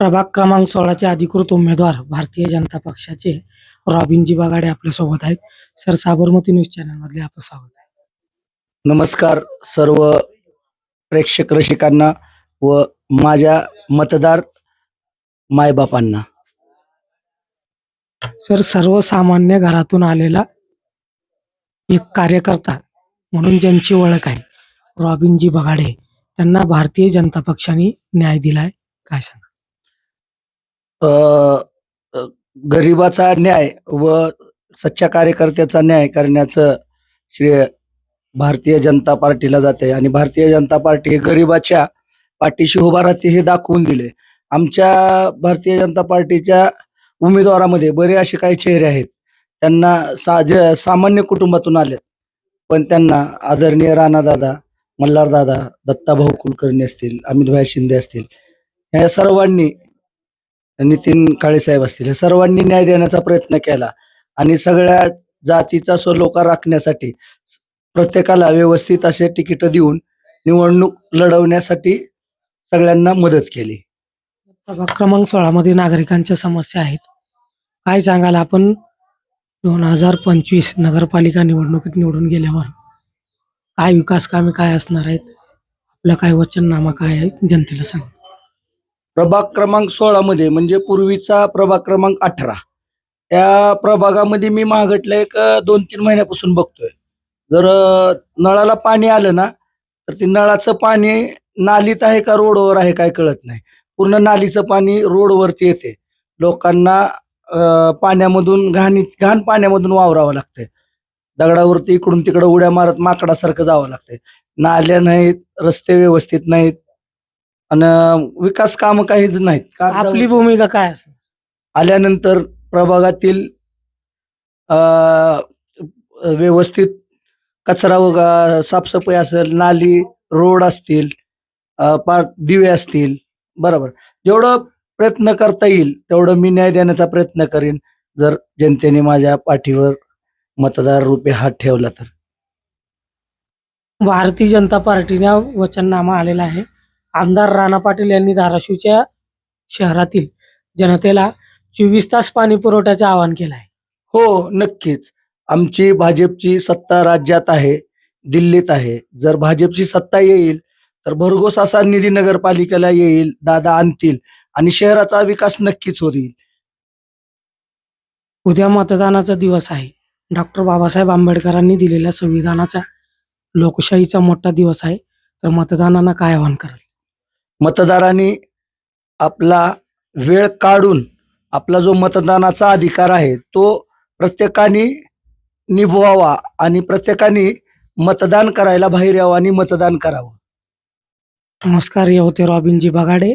प्रभाग क्रमांक सोळाचे अधिकृत उमेदवार भारतीय जनता पक्षाचे रॉबिनजी बगाडे आपल्यासोबत आहेत. सर साबरमती न्यूज चॅनल मधले आपलं स्वागत आहे. नमस्कार सर्व प्रेक्षक रसिकांना व माझ्या मतदार मायबापांना. सर सर्वसामान्य घरातून आलेला एक कार्यकर्ता म्हणून ज्यांची ओळख आहे रॉबिनजी बगाडे त्यांना भारतीय जनता पक्षाने न्याय दिलाय काय सांगा अ, अ, गरिबाचा न्याय व सच्च्या कार्यकर्त्याचा न्याय करण्याचं श्रेय भारतीय जनता पार्टीला जाते आणि भारतीय जनता पार्टी हे गरिबाच्या पाठीशी उभा राहते हे दाखवून दिले आमच्या भारतीय जनता पार्टीच्या उमेदवारामध्ये बरे असे काही चेहरे आहेत. त्यांना सा जे सामान्य कुटुंबातून आले पण त्यांना आदरणीय राणादादा मल्हारदादा दत्ताभाऊ कुलकर्णी असतील अमितभाई शिंदे असतील या सर्वांनी नितीन काळेसाहेब असतील. सर्वांनी न्याय देण्याचा प्रयत्न केला. आणि सगळ्या जातीचा स्वलोका राखण्यासाठी प्रत्येकाला व्यवस्थित असे तिकीट देऊन निवडणूक लढवण्यासाठी सगळ्यांना मदत केली. प्रभाग क्रमांक सोळा मध्ये नागरिकांच्या समस्या आहेत. काय सांगाल आपण? दोन हजार पंचवीस नगरपालिका निवडणुकीत निवडून गेल्यावर काय विकास कामे काय असणार आहेत? आपलं काय वचननामा काय आहे? जनतेला सांग. प्रभाग क्रमांक सोळामध्ये म्हणजे पूर्वीचा प्रभाग क्रमांक अठरा. त्या प्रभागामध्ये मी महागटला एक दोन तीन महिन्यापासून बघतोय. जर नळाला पाणी आलं ना तर ते नळाचं पाणी नालीत आहे का रोडवर आहे काय कळत नाही. पूर्ण नालीचं पाणी रोडवरती येते. लोकांना पाण्यामधून घाणी घाण पाण्यामधून वावरावं लागतंय. दगडावरती इकडून तिकडं उड्या मारत माकडासारखं जावं लागतंय. नाल्या नाहीत रस्ते व्यवस्थित नाहीत. आणि विकास कामं काहीच नाहीत. कागदावर- आपली भूमिका काय असेल आल्यानंतर प्रभागातील अ, व्यवस्थित कचरा वगा साफसफाई असेल नाली रोड असतील अ, पार दिवे असतील बरोबर. जेवढं प्रयत्न करता येईल तेवढं मी न्याय देण्याचा प्रयत्न करेन. जर जनतेने माझ्या पाठीवर मतदार रूपे हात ठेवला तर. भारतीय जनता पार्टीने वचननामा आलेला आहे. आमदार राणा पाटील यांनी धाराशिवच्या शहरातील जनतेला चोवीस तास पाणी पुरवठ्याचे आवाहन केलं आहे हो नक्कीच. आमची भाजपची सत्ता राज्यात आहे दिल्लीत आहे. जर भाजपची सत्ता येईल तर भरघोस असा निधी नगरपालिकेला येईल दादा आणतील आणि शहराचा विकास नक्कीच होईल. उद्या मतदानाचा दिवस आहे. डॉक्टर बाबासाहेब आंबेडकरांनी दिलेल्या संविधानाचा लोकशाहीचा मोठा दिवस आहे. तर मतदानाला काय आवाहन कराल? मतदारांनी आपला वेळ काढून आपला जो मतदानाचा अधिकार आहे तो प्रत्येकाने निभवावा आणि प्रत्येकाने मतदान करायला बाहेर यावं आणि मतदान करावं. नमस्कार हे होते रॉबिनजी बगाडे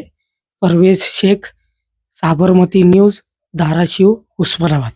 परवेज शेख साबरमती न्यूज धाराशिव उस्मानाबाद.